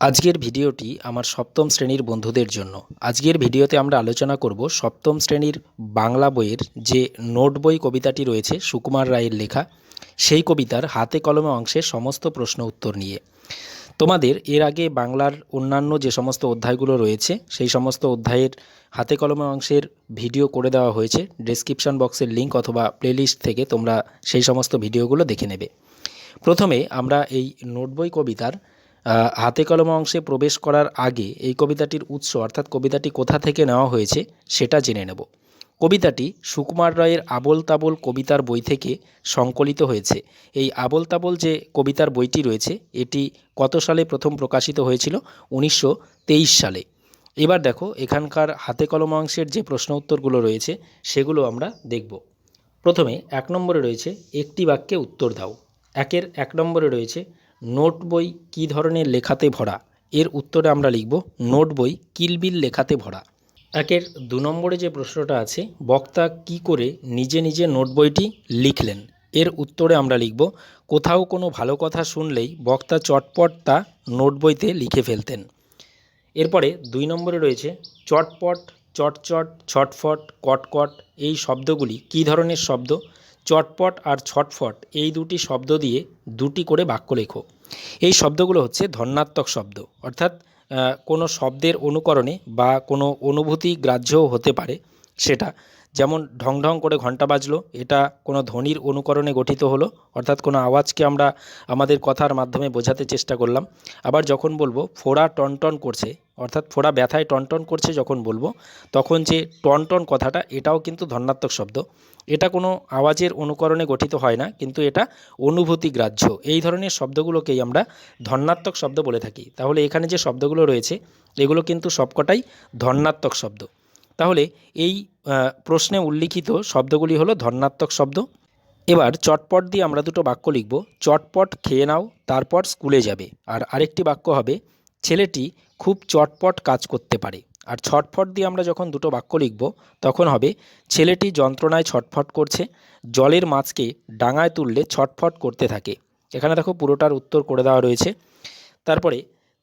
আজকের ভিডিওটি আমার সপ্তম শ্রেণির বন্ধুদের জন্য। আজকের ভিডিওতে আমরা আলোচনা করব সপ্তম শ্রেণির বাংলা বইয়ের যে নোট বই কবিতাটি রয়েছে সুকুমার রায়ের লেখা, সেই কবিতার হাতে কলমে অংশের সমস্ত প্রশ্ন উত্তর নিয়ে। তোমাদের এর আগে বাংলার অন্যান্য যে সমস্ত অধ্যায়গুলো রয়েছে, সেই সমস্ত অধ্যায়ের হাতে কলমে অংশের ভিডিও করে দেওয়া হয়েছে। ডেসক্রিপশন বক্সের লিঙ্ক অথবা প্লেলিস্ট থেকে তোমরা সেই সমস্ত ভিডিওগুলো দেখে নেবে। প্রথমে আমরা এই নোট বই কবিতার হাতে কলমে অংশে প্রবেশ করার আগে এই কবিতাটির উৎস, অর্থাৎ কবিতাটি কোথা থেকে নেওয়া হয়েছে, সেটা জেনে নেব। কবিতাটি সুকুমার রায়ের আবোল তাবোল কবিতার বই থেকে সংকলিত হয়েছে। এই আবোল তাবোল যে কবিতার বইটি রয়েছে, এটি কত সালে প্রথম প্রকাশিত হয়েছিল? উনিশশো তেইশ সালে। এবার দেখো, এখানকার হাতে কলম অংশের যে প্রশ্ন উত্তরগুলো রয়েছে, সেগুলো আমরা দেখব। প্রথমে এক নম্বরে রয়েছে, একটি বাক্যে উত্তর দাও। একের এক নম্বরে রয়েছে নোট বই কী ধরনের লেখাতে ভরা? এর উত্তরে আমরা লিখব, নোট বই কিলবিল লেখাতে ভরা। একের দু নম্বরে যে প্রশ্নটা আছে, বক্তা কি করে নিজে নিজে নোট বইটি লিখলেন? এর উত্তরে আমরা লিখব, কোথাও কোনো ভালো কথা শুনলেই বক্তা চটপট তা নোট বইতে লিখে ফেলতেন। এরপরে দুই নম্বরে রয়েছে, চটপট, চটচট, ছটফট, কটকট, এই শব্দগুলি কী ধরনের শব্দ? চটপট আর ছটফট এই দুটি শব্দ দিয়ে দুটি করে বাক্য লেখো। এই শব্দগুলো হচ্ছে ধন্যাত্মক শব্দ। অর্থাৎ কোনো শব্দের অনুকরণে বা কোনো অনুভূতি গ্রাহ্যও হতে পারে সেটা। যেমন ঢং ঢং করে ঘণ্টা বাজলো, এটা কোনো ধ্বনির অনুকরণে গঠিত হলো, অর্থাৎ কোনো আওয়াজকে আমরা আমাদের কথার মাধ্যমে বোঝাতে চেষ্টা করলাম। আবার যখন বলব, ফোড়া টনটন করছে, অর্থাৎ ফোড়া ব্যথায় টনটন করছে যখন বলব, তখন যে টনটন কথাটা, এটাও কিন্তু ধন্যাত্মক শব্দ। এটা কোনো আওয়াজের অনুকরণে গঠিত হয় না, কিন্তু এটা অনুভূতি গ্রাহ্য। এই ধরনের শব্দগুলোকেই আমরা ধন্যাত্মক শব্দ বলে থাকি। তাহলে এখানে যে শব্দগুলো রয়েছে, এগুলো কিন্তু সবকটাই ধন্যাত্মক শব্দ। তাহলে এই প্রশ্নে উল্লিখিত শব্দগুলি হলো ধন্যাত্মক শব্দ। এবার চটপট দিয়ে আমরা দুটো বাক্য লিখব। চটপট খেয়ে নাও, তারপর স্কুলে যাবে। আর আরেকটি বাক্য হবে, ছেলেটি খুব চটপট কাজ করতে পারে। আর ছটফট দিয়ে আমরা যখন দুটো বাক্য লিখব, তখন হবে, ছেলেটি যন্ত্রণায় ছটফট করছে, জলের মাছকে ডাঙায় তুললে ছটফট করতে থাকে। এখানে দেখো পুরোটার উত্তর করে দেওয়া রয়েছে। তারপরে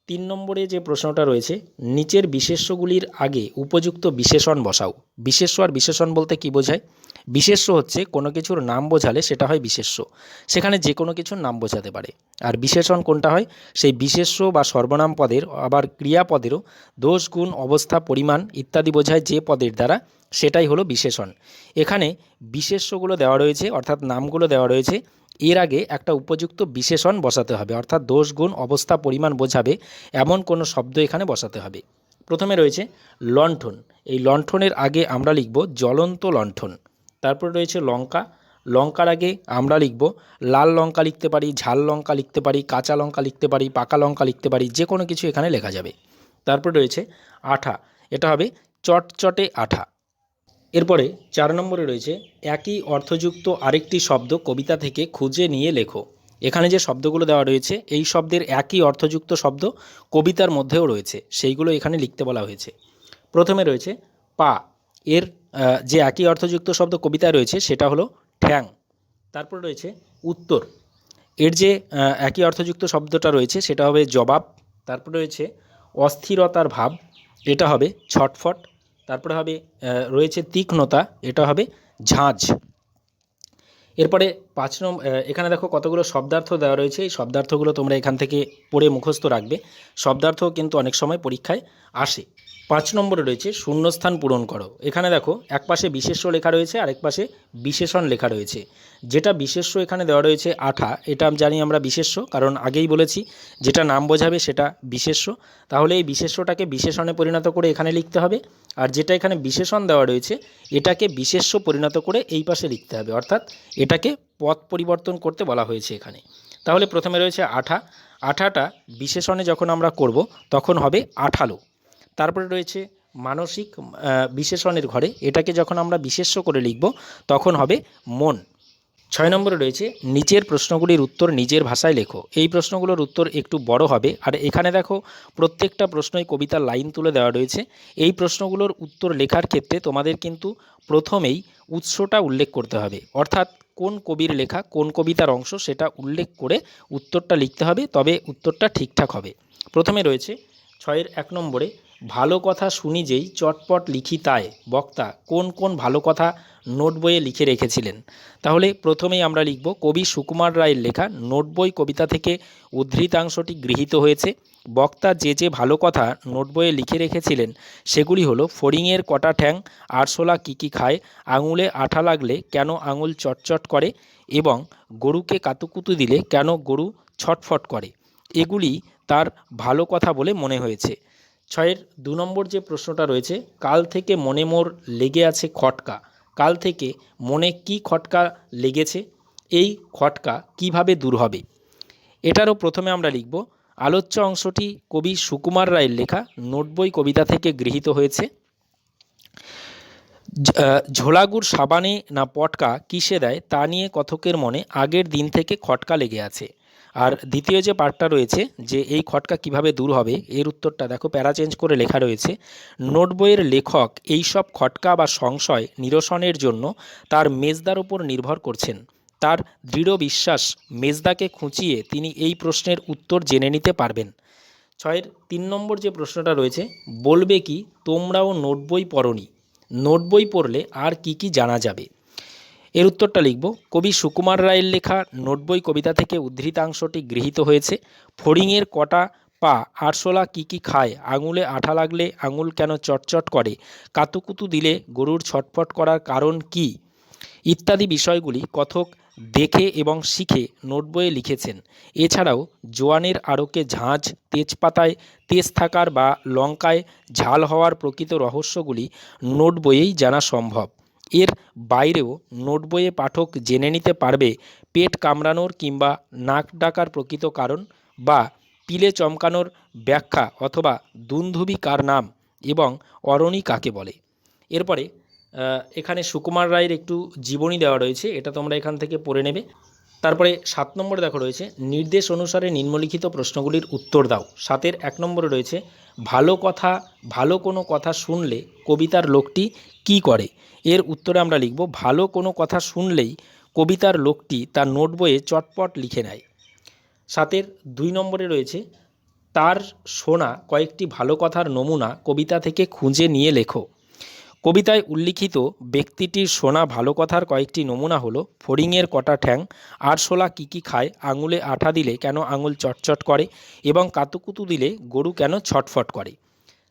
তিন নম্বরে যে প্রশ্নটা রয়েছে, নিচের বিশেষ্যগুলির আগে উপযুক্ত বিশেষণ বসাও। বিশেষ্য আর বিশেষণ বলতে কি বোঝায়? বিশেষ্য হচ্ছে কোনো কিছুর নাম বোঝালে সেটা হয় বিশেষ্য। সেখানে যে কোনো কিছুর নাম বোঝাতে পারে। আর বিশেষণ কোনটা হয়? সেই বিশেষ্য বা সর্বনাম পদের, আবার ক্রিয়াপদেরও দোষ, গুণ, অবস্থা, পরিমাণ ইত্যাদি বোঝায় যে পদের দ্বারা সেটাই হলো বিশেষণ। এখানে বিশেষ্যগুলো দেওয়া রয়েছে, অর্থাৎ নামগুলো দেওয়া রয়েছে। এর আগে একটা উপযুক্ত বিশেষণ বসাতে হবে, অর্থাৎ দোষ গুণ অবস্থা পরিমাণ বোঝাবে, এমন কোনো শব্দ এখানে বসাতে হবে। প্রথমে রয়েছে লণ্ঠন। এই লণ্ঠনের আগে আমরা লিখব জ্বলন্ত লণ্ঠন। তারপরে রয়েছে লঙ্কা। লঙ্কার আগে আমরা লিখব লাল লঙ্কা লিখতে পারি, ঝাল লঙ্কা লিখতে পারি, কাঁচা লঙ্কা লিখতে পারি, পাকা লঙ্কা লিখতে পারি যে কোনো কিছু এখানে লেখা যাবে। তারপরে রয়েছে আঠা। এটা হবে চটচটে আঠা। এরপরে চার নম্বরে রয়েছে, একই অর্থযুক্ত আরেকটি শব্দ কবিতা থেকে খুঁজে নিয়ে লেখো। এখানে যে শব্দগুলো দেওয়া রয়েছে, এই শব্দের একই অর্থযুক্ত শব্দ কবিতার মধ্যেও রয়েছে, সেইগুলো এখানে লিখতে বলা হয়েছে। প্রথমে রয়েছে, পা। এর যে একই অর্থযুক্ত শব্দ কবিতায় রয়েছে, সেটা হলো ঠ্যাং। তারপর রয়েছে, উত্তর। এর যে একই অর্থযুক্ত শব্দটা রয়েছে, সেটা হবে জবাব। তারপর রয়েছে, অস্থিরতার ভাব। এটা হবে ছটফট। তারপরে হবে রয়েছে তীক্ষ্ণতা, এটা হবে ঝাঁঝ এরপরে পাঁচ নম্বর এখানে দেখো কতগুলো শব্দার্থ দেওয়া রয়েছে। এই শব্দার্থগুলো তোমরা এখান থেকে পড়ে মুখস্থ রাখবে। শব্দার্থ কিন্তু অনেক সময় পরীক্ষায় আসে। পাঁচ নম্বরে রয়েছে শূন্যস্থান পূরণ করো। এখানে দেখো, এক পাশে বিশেষ্য লেখা রয়েছে, আরেক পাশে বিশেষণ লেখা রয়েছে। যেটা বিশেষ্য এখানে দেওয়া রয়েছে আঠা, এটা জানি আমরা বিশেষ্য, কারণ আগেই বলেছি, যেটা নাম বোঝাবে সেটা বিশেষ্য। তাহলে এই বিশেষ্যটাকে বিশেষণে পরিণত করে এখানে লিখতে হবে, আর যেটা এখানে বিশেষণ দেওয়া রয়েছে, এটাকে বিশেষ্য পরিণত করে এই পাশে লিখতে হবে, অর্থাৎ এটাকে পথ পরিবর্তন করতে বলা হয়েছে এখানে। তাহলে প্রথমে রয়েছে আঠা, আঠাটা বিশেষণে যখন আমরা করব, তখন হবে আঠালো। তারপরে রয়েছে মানসিক বিশেষণের ঘরে। এটাকে যখন আমরা বিশেষ্য করে লিখব, তখন হবে মন। ছয় নম্বরে রয়েছে, নিচের প্রশ্নগুলির উত্তর নিজের ভাষায় লেখো। এই প্রশ্নগুলোর উত্তর একটু বড় হবে। আর এখানে দেখো, প্রত্যেকটা প্রশ্নই কবিতার লাইন তুলে দেওয়া রয়েছে। এই প্রশ্নগুলোর উত্তর লেখার ক্ষেত্রে তোমাদের কিন্তু প্রথমেই উৎসটা উল্লেখ করতে হবে। অর্থাৎ কোন কবির লেখা, কোন কবিতার অংশ, সেটা উল্লেখ করে উত্তরটা লিখতে হবে, তবে উত্তরটা ঠিকঠাক হবে। প্রথমে রয়েছে, ছয়ের এক নম্বরে ভালো কথা শুনি যেই চটপট লিখি তাই। বক্তা, কোন কোন ভালো কথা নোট বইয়ে লিখে রেখেছিলেন? তাহলে প্রথমেই আমরা লিখব কবি সুকুমার রায়ের লেখা নোট বই কবিতা থেকে উদ্ধৃতাংশটি গৃহীত হয়েছে। বক্তা যে যে ভালো কথা নোট বইয়ে লিখে রেখেছিলেন, সেগুলি হলো ফড়িংয়ের কটা ঠ্যাং, আরশোলা কী কী খায়, আঙুলে আঠা লাগলে কেন আঙুল চটচট করে, এবং গরুকে কাতুকুতু দিলে কেন গরু ছটফট করে। এগুলি তার ভালো কথা বলে মনে হয়েছে। ছয়ের দু নম্বর যে প্রশ্নটা রয়েছে, কাল থেকে মনে মোর লেগে আছে খটকা। কাল থেকে মনে কি খটকা লেগেছে? এই খটকা কীভাবে দূর হবে? এটারও প্রথমে আমরা লিখব, আলোচ্য অংশটি কবি সুকুমার রায়ের লেখা নোটবই কবিতা থেকে গৃহীত হয়েছে। ঝোলাগুড় সাবানে না পটকা কিসে দেয় তা নিয়ে কথকের মনে আগের দিন থেকে খটকা লেগে আছে। আর দ্বিতীয় যে পার্টটা রয়েছে, যে এই খটকা কীভাবে দূর হবে, এর উত্তরটা দেখো, প্যারা চেঞ্জ করে লেখা রয়েছে, নোট বইয়ের লেখক এই সব খটকা বা সংশয় নিরসনের জন্য তার মেজদার উপর নির্ভর করছেন। তার দৃঢ় বিশ্বাস মেজদাকে খুঁচিয়ে তিনি এই প্রশ্নের উত্তর জেনে নিতে পারবেন। ছয়ের তিন নম্বর যে প্রশ্নটা রয়েছে, বলবে কি, তোমরাও নোট বই পড়নি। নোট বই পড়লে আর কি কি জানা যাবে? এর উত্তরটা লিখব। কবি সুকুমার রায়ের লেখা নোটবই কবিতা থেকে উদ্ধৃতাংশটি গৃহীত হয়েছে। ফড়িংয়ের কটা পা, আরশোলা কী কী খায়, আঙুলে আঠা লাগলে আঙুল কেন চটচট করে, কাতুকুতু দিলে গরুর ছটফট করার কারণ কি, ইত্যাদি বিষয়গুলি কথক দেখে এবং শিখে নোট বইয়ে লিখেছেন। এছাড়াও জোয়ানের আড়কে ঝাঁঝ তেজপাতায় তেজ থাকার বা লঙ্কায় ঝাল হওয়ার প্রকৃত রহস্যগুলি নোট বইয়েই জানা সম্ভব। এর বাইরেও নোট বইয়ে পাঠক জেনে নিতে পারবে পেট কামড়ানোর কিংবা নাক ডাকার প্রকৃত কারণ বা পিলে চমকানোর ব্যাখ্যা অথবা দুন্ধুবি কার নাম এবং অরণি কাকে বলে। এরপরে এখানে সুকুমার রায়ের একটু জীবনী দেওয়া রয়েছে, এটা তোমরা এখান থেকে পড়ে নেবে। তারপরে সাত নম্বরে দেখো রয়েছে, নির্দেশ অনুসারে নিম্নলিখিত প্রশ্নগুলির উত্তর দাও। সাতের এক নম্বরে রয়েছে, ভালো কথা, ভালো কোনো কথা শুনলে কবিতার লোকটি কি করে? এর উত্তরে আমরা লিখব, ভালো কোনো কথা শুনলেই কবিতার লোকটি তার নোট বইয়ে চটপট লিখে নেয়। সাতের দুই নম্বরে রয়েছে, তার শোনা কয়েকটি ভালো কথার নমুনা কবিতা থেকে খুঁজে নিয়ে লেখো। কবিতায় উল্লিখিত ব্যক্তিটির শোনা ভালো কথার কয়েকটি নমুনা হলো, ফড়িংয়ের কটা ঠ্যাং আরশোলা কী কী খায়, আঙুলে আঠা দিলে কেন আঙুল চটচট করে, এবং কাতুকুতু দিলে গরু কেন ছটফট করে।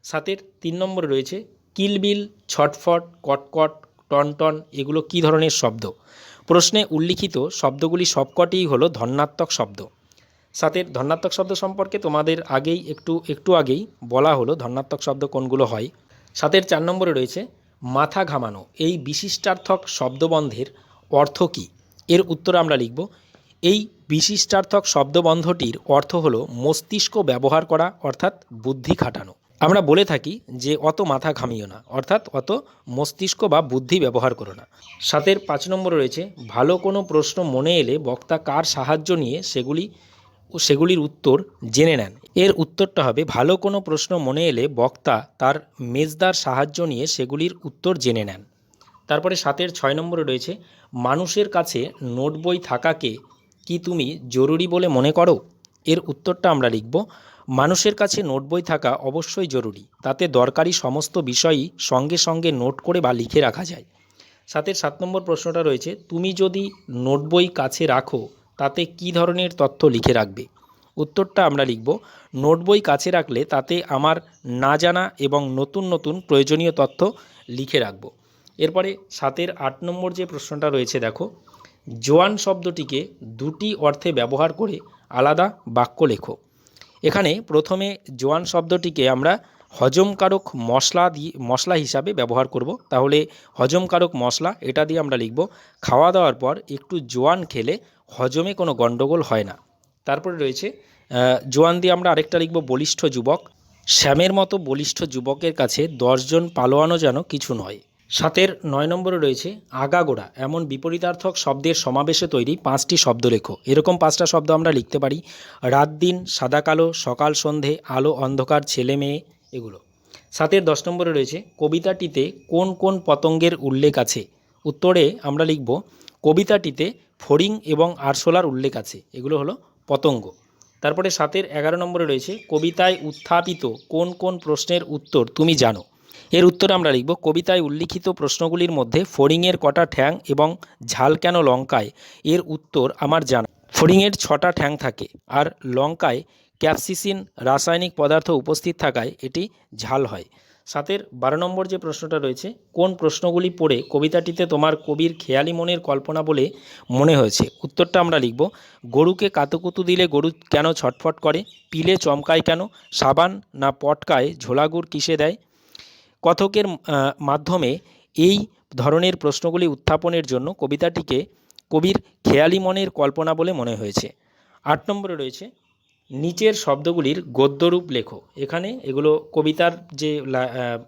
সাতের তিন নম্বরে রয়েছে কিলবিল ছটফট, কটকট, টনটন, এগুলো কী ধরনের শব্দ? প্রশ্নে উল্লিখিত শব্দগুলি সবকটিই হলো ধন্যাত্মক শব্দ। সাথের ধন্যাত্মক শব্দ সম্পর্কে তোমাদের আগেই একটু একটু আগেই বলা হলো ধন্যাত্মক শব্দ কোনগুলো হয়। সাতের চার নম্বরে রয়েছে মাথা ঘামানো এই বিশিষ্টার্থক শব্দবন্ধের অর্থ কী? এর উত্তর আমরা লিখব, এই বিশিষ্টার্থক শব্দবন্ধটির অর্থ হলো মস্তিষ্ক ব্যবহার করা, অর্থাৎ বুদ্ধি খাটানো। আমরা বলে থাকি যে অত মাথা ঘামিও না, অর্থাৎ অত মস্তিষ্ক বা বুদ্ধি ব্যবহার করো না। সাতের পাঁচ নম্বর রয়েছে, ভালো কোনো প্রশ্ন মনে এলে বক্তা কার সাহায্য নিয়ে সেগুলি ও সেগুলির উত্তর জেনে নেন। এর উত্তরটা হবে, ভালো কোনো প্রশ্ন মনে এলে বক্তা তার মেজদার সাহায্য নিয়ে সেগুলির উত্তর জেনে নেন। তারপরে সাতের ছয় নম্বরে রয়েছে, মানুষের কাছে নোট বই থাকাকে কি তুমি জরুরি বলে মনে করো? এর উত্তরটা আমরা লিখব, মানুষের কাছে নোট বই থাকা অবশ্যই জরুরি, তাতে দরকারি সমস্ত বিষয়ই সঙ্গে সঙ্গে নোট করে বা লিখে রাখা যায়। সাতের সাত নম্বর প্রশ্নটা রয়েছে, তুমি যদি নোট বই কাছে রাখো তাতে কি ধরনের তথ্য লিখে রাখবে? উত্তরটা আমরা লিখব, নোট বই কাছে রাখলে তাতে আমার না জানা এবং নতুন নতুন প্রয়োজনীয় তথ্য লিখে রাখব। এরপরে সাতের আট নম্বর যে প্রশ্নটা রয়েছে দেখো, জোয়ান শব্দটিকে দুটি অর্থে ব্যবহার করে আলাদা বাক্য লেখো। এখানে প্রথমে জোয়ান শব্দটিকে আমরা হজমকারক মশলা দিয়ে মশলা হিসাবে ব্যবহার করব। তাহলে হজমকারক মশলা, এটা দিয়ে আমরা লিখব, খাওয়া দাওয়ার পর একটু জোয়ান খেলে হজমে কোনো গণ্ডগোল হয় না। তারপরে রয়েছে জোয়ান দিয়ে আমরা আরেকটা লিখব, বলিষ্ঠ যুবক। শ্যামের মতো বলিষ্ঠ যুবকের কাছে দশজন পালোয়ানো যেন কিছু নয়। সাতের নয় নম্বরে রয়েছে, আগাগোড়া, এমন বিপরীতার্থক শব্দের সমাবেশে তৈরি পাঁচটি শব্দ লেখো এরকম পাঁচটা শব্দ আমরা লিখতে পারি, রাত দিন, সাদা কালো, সকাল সন্ধে, আলো, অন্ধকার, ছেলে মেয়ে এগুলো। সাতের দশ নম্বরে রয়েছে, কবিতাটিতে কোন কোন পতঙ্গের উল্লেখ আছে? উত্তরে আমরা লিখব, কবিতাটিতে ফড়িং এবং আরশোলার উল্লেখ আছে, এগুলো হলো পতঙ্গ। তারপরে সাতের এগারো নম্বরে রয়েছে, কবিতায় উত্থাপিত কোন কোন প্রশ্নের উত্তর তুমি জানো? এর উত্তরে আমরা লিখব, কবিতায় উল্লিখিত প্রশ্নগুলির মধ্যে ফড়িংয়ের কটা ঠ্যাং এবং ঝাল কেন লঙ্কায়? এর উত্তর আমার জানা। ফড়িংয়ের ছটা ঠ্যাং থাকে, আর লঙ্কায় ক্যাপসিসিন রাসায়নিক পদার্থ উপস্থিত থাকায় এটি ঝাল হয়। সাতের বারো নম্বর যে প্রশ্নটা রয়েছে, কোন প্রশ্নগুলি পড়ে কবিতাটিতে তোমার কবির খেয়ালি মনের কল্পনা বলে মনে হয়েছে? উত্তরটা আমরা লিখব, গরুকে কাতুকুতু দিলে গরু কেন ছটফট করে? পিলে চমকায় কেন? সাবান না পটকায় ঝোলাগুড় কিসে দেয়? কথকের মাধ্যমে এই ধরনের প্রশ্নগুলি উত্থাপনের জন্য কবিতাটিকে কবির খেয়ালি মনের কল্পনা বলে মনে হয়েছে। আট নম্বরে রয়েছে নিচের শব্দগুলির গদ্যরূপ লেখো। এখানে এগুলো কবিতার যে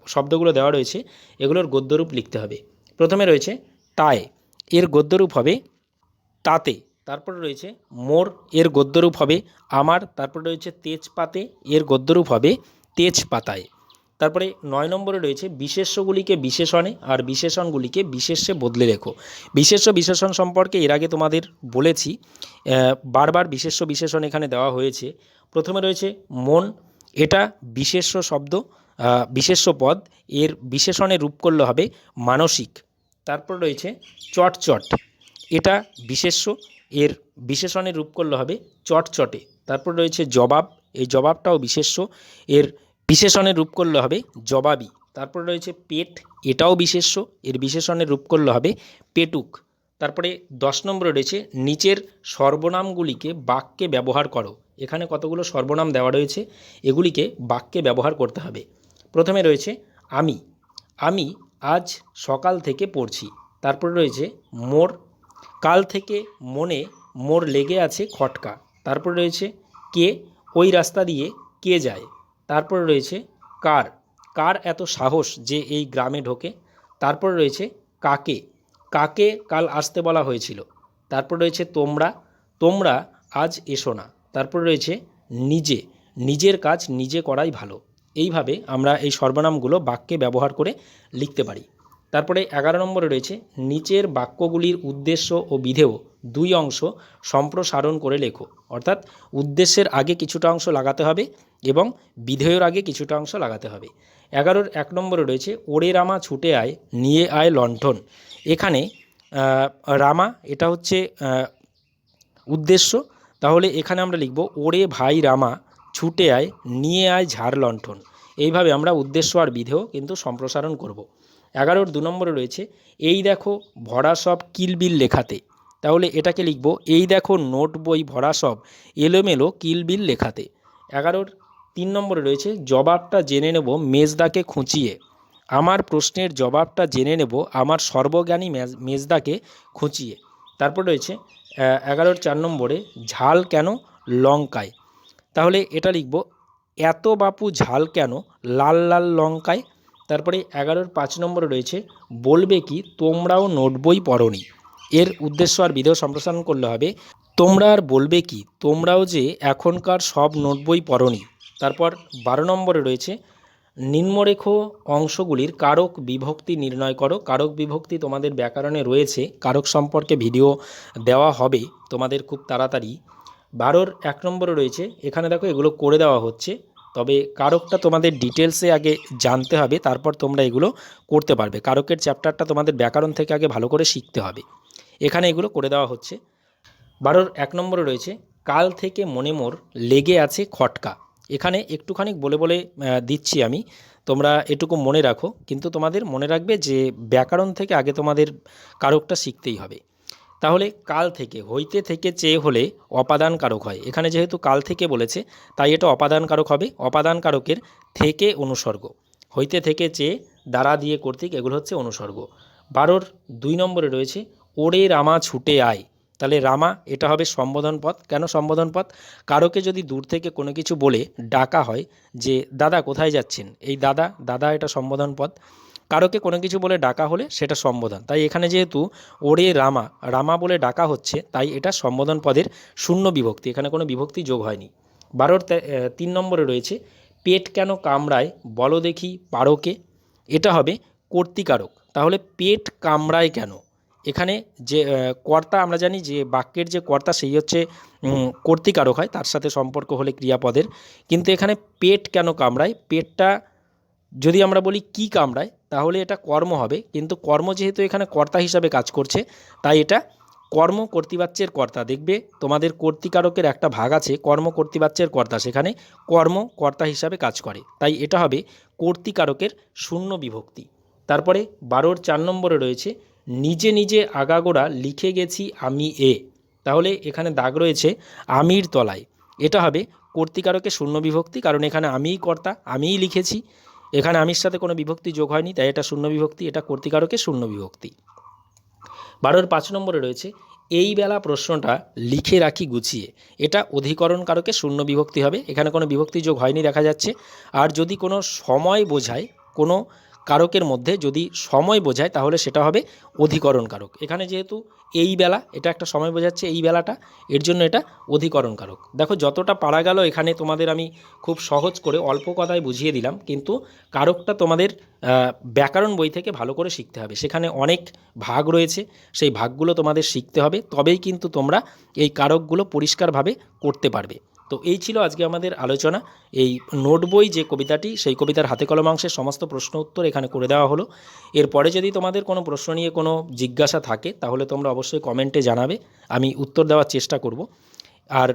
শব্দগুলো দেওয়া রয়েছে, এগুলোর গদ্যরূপ লিখতে হবে। প্রথমে রয়েছে তায়, এর গদ্যরূপ হবে তাতে। তারপরে রয়েছে মোর, এর গদ্যরূপ হবে আমার। তারপরে রয়েছে তেজপাতে, এর গদ্যরূপ হবে তেজপাতায়। তারপরে নয় নম্বরে রয়েছে বিশেষ্যগুলিকে বিশেষণে আর বিশেষণগুলিকে বিশেষ্যে বদলে রেখো। বিশেষ্য বিশেষণ সম্পর্কে এর আগে তোমাদের বলেছি বারবার বিশেষ্য বিশেষণ এখানে দেওয়া হয়েছে। প্রথমে রয়েছে মন, এটা বিশেষ্য শব্দ বিশেষ্য পদ, এর বিশেষণে রূপ করলে হবে মানসিক। তারপর রয়েছে চটচট, এটা বিশেষ্য, এর বিশেষণে রূপ করলে হবে চটচটে। তারপর রয়েছে জবাব, এই জবাবটাও বিশেষ্য, এর বিশেষণে রূপ করলে হবে জবাবি। তারপর রয়েছে পেট, এটাও বিশেষ্য। এর বিশেষণে রূপ করলে হবে পেটুক। তারপরে দশ নম্বরে রয়েছে, নিচের সর্বনামগুলিকে বাক্যে ব্যবহার করো। এখানে কতগুলো সর্বনাম দেওয়া রয়েছে, এগুলিকে বাক্যে ব্যবহার করতে হবে। প্রথমে রয়েছে, আমি। আমি আজ সকাল থেকে পড়ছি। তারপরে রয়েছে, মোর। কাল থেকে মনে মোর লেগে আছে খটকা। তারপরে রয়েছে, কে? ওই রাস্তা দিয়ে কে যায়? তারপর রয়েছে কার। কার এত সাহস যে এই গ্রামে ঢোকে? তারপর রয়েছে কাকে? কাকে কাল আসতে বলা হয়েছিল? তারপর রয়েছে তোমরা। তোমরা আজ এসো না। তারপর রয়েছে নিজে। নিজের কাজ নিজে করাই ভালো। এইভাবে আমরা এই সর্বনামগুলো বাক্যে ব্যবহার করে লিখতে পারি। তারপরে এগারো নম্বরে রয়েছে, নিচের বাক্যগুলির উদ্দেশ্য ও বিধেয়। দুই অংশ সম্প্রসারণ করে লেখো। অর্থাৎ উদ্দেশ্যের আগে কিছুটা অংশ লাগাতে হবে এবং বিধেয়র আগে কিছুটা অংশ লাগাতে হবে। এগারোর এক নম্বরে রয়েছে, ওরে রামা ছুটে আয়, নিয়ে আয় লণ্ঠন। এখানে রামা, এটা হচ্ছে উদ্দেশ্য। তাহলে এখানে আমরা লিখব, ওরে ভাই রামা ছুটে আয়, নিয়ে আয় ঝাড় লণ্ঠন। এইভাবে আমরা উদ্দেশ্য আর বিধেয় কিন্তু সম্প্রসারণ করব। এগারোর দু নম্বরে রয়েছে, এই দেখো ভরা সব কিলবিল লেখাতে। তাহলে এটাকে লিখব, এই দেখো নোট বই ভরা সব, এলোমেলো কিলবিল লেখাতে। এগারোর তিন নম্বরে রয়েছে, জবাবটা জেনে নেব মেজদাকে খুঁচিয়ে। আমার প্রশ্নের জবাবটা জেনে নেব আমার সর্বজ্ঞানী মেজ- মেজদাকে খুঁচিয়ে। তারপর রয়েছে এগারোর চার নম্বরে, ঝাল কেন লঙ্কায়? তাহলে এটা লিখব, এত বাপু ঝাল কেন লাল লাল লঙ্কায়? তারপরে এগারোর পাঁচ নম্বরে রয়েছে, বলবে কি তোমরাও নোট বই পড়নি? এর উদ্দেশ্য আর বিধেয় সম্প্রসারণ করলে হবে, তোমরা আর বলবে কি? তোমরাও যে এখনকার সব নোট বই পড়নি। তারপর বারো নম্বরে রয়েছে, নিম্নরেখ অংশগুলির কারক বিভক্তি নির্ণয় করো। কারক বিভক্তি তোমাদের ব্যাকরণে রয়েছে, কারক সম্পর্কে ভিডিও দেওয়া হবে তোমাদের খুব তাড়াতাড়ি। বারোর এক নম্বরে রয়েছে, এখানে দেখো এগুলো করে দেওয়া হচ্ছে, তবে কারকটা তোমাদের ডিটেলসে আগে জানতে হবে, তারপর তোমরা এগুলো করতে পারবে। কারকের চ্যাপ্টারটা তোমাদের ব্যাকরণ থেকে আগে ভালো করে শিখতে হবে। এখানে এগুলো করে দেওয়া হচ্ছে। বারোর এক নম্বরে রয়েছে, কাল থেকে মনে মোর লেগে আছে খটকা। এখানে একটুখানি বলে বলে দিচ্ছি আমি। তোমরা এটুকু মনে রাখো, কিন্তু তোমাদের মনে রাখবে যে ব্যাকরণ থেকে আগে তোমাদের কারকটা শিখতেই হবে। তাহলে কাল থেকে, হইতে থেকে চেয়ে হলে অপাদান কারক হয়। এখানে যেহেতু কাল থেকে বলেছে, তাই এটা অপাদান কারক হবে। অপাদান কারকের থেকে অনুসর্গ। হইতে থেকে চেয়ে দ্বারা দিয়ে কর্তৃক এগুলো হচ্ছে অনুসর্গ। বারোর দুই নম্বরে রয়েছে ওরে রামা ছুটে আয়। তাহলে রামা, এটা হবে সম্বোধন পদ কেন সম্বোধন পদ কারোকে যদি দূর থেকে কোনো কিছু বলে ডাকা হয় যে, দাদা, কোথায় যাচ্ছেন? এই দাদা দাদা এটা সম্বোধন পদ কারোকে কোনো কিছু বলে ডাকা হলে সেটা সম্বোধন। তাই এখানে যেহেতু ওরে রামা রামা বলে ডাকা হচ্ছে, তাই এটা সম্বোধন পদের শূন্য বিভক্তি। এখানে কোনো বিভক্তি যোগ হয়নি। বারোর তিন নম্বরে রয়েছে, পেট কেন কামড়ায় বলো দেখি পারোকে? এটা হবে কর্তিকারক। তাহলে পেট কামড়ায় কেন? এখানে যে কর্তা আমরা জানি যে, বাক্যের যে কর্তা সেই হচ্ছে কর্তিকারক হয়, তার সাথে সম্পর্ক হলে ক্রিয়াপদের। কিন্তু এখানে পেট কেন কামড়ায়? পেটটা যদি আমরা বলি কি কামড়ায়, তাহলে এটা কর্ম হবে। কিন্তু কর্ম যেহেতু এখানে কর্তা হিসাবে কাজ করছে, তাই এটা কর্ম কর্তৃবাচ্যের কর্তা। দেখবে, তোমাদের কর্তিকারকের একটা ভাগ আছে, কর্ম কর্তৃবাচ্যের কর্তা, সেখানে কর্ম কর্তা হিসাবে কাজ করে। তাই এটা হবে কর্তিকারকের শূন্য বিভক্তি। তারপরে বারোর চার নম্বরে রয়েছে নিজে নিজে আগাগোড়া লিখে গেছি আমি এ। তাহলে এখানে দাগ রয়েছে আমির তলায়। এটা হবে কর্তিকারকে শূন্য বিভক্তি, কারণ এখানে আমিই কর্তা, আমিই লিখেছি। এখানে আমির সাথে কোনো বিভক্তি যোগ হয়নি, তাই এটা শূন্য বিভক্তি, এটা কর্তৃকারকের শূন্য বিভক্তি। বারোর পাঁচ নম্বরে রয়েছে, এই বেলা প্রশ্নটা লিখে রাখি গুছিয়ে। এটা অধিকরণ কারকে শূন্য বিভক্তি হবে, এখানে কোনো বিভক্তি যোগ হয়নি দেখা যাচ্ছে। আর যদি কোনো সময় বোঝায়, কোনো কারকের মধ্যে যদি সময় বোঝায়, তাহলে সেটা হবে অধিকরণ কারক। এখানে যেহেতু এই বেলা, এটা একটা সময় বোঝাচ্ছে এই বেলাটা, এর জন্য এটা অধিকরণ কারক। দেখো, যতটা পারা গেল, এখানে তোমাদের আমি খুব সহজ করে অল্প কথায় বুঝিয়ে দিলাম, কিন্তু কারকটা তোমাদের ব্যাকরণ বই থেকে ভালো করে শিখতে হবে। সেখানে অনেক ভাগ রয়েছে, সেই ভাগগুলো তোমাদের শিখতে হবে, তবেই কিন্তু তোমরা এই কারকগুলো পরিষ্কারভাবে করতে পারবে। তো এই ছিল আজকে আমাদের আলোচনা। এই নোট বই, যে কবিতাটি, সেই কবিতার হাতে কলমাংশের সমস্ত প্রশ্ন উত্তর এখানে করে দেওয়া হলো। এরপরে যদি তোমাদের কোনো প্রশ্ন নিয়ে কোনো জিজ্ঞাসা থাকে, তাহলে তোমরা অবশ্যই কমেন্টে জানাবে, আমি উত্তর দেওয়ার চেষ্টা করব। আর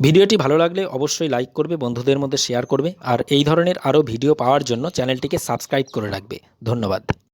ভিডিওটি ভালো লাগলে অবশ্যই লাইক করবে, বন্ধুদের মধ্যে শেয়ার করবে, আর এই ধরনের আরও ভিডিও পাওয়ার জন্য চ্যানেলটিকে সাবস্ক্রাইব করে রাখবে। ধন্যবাদ।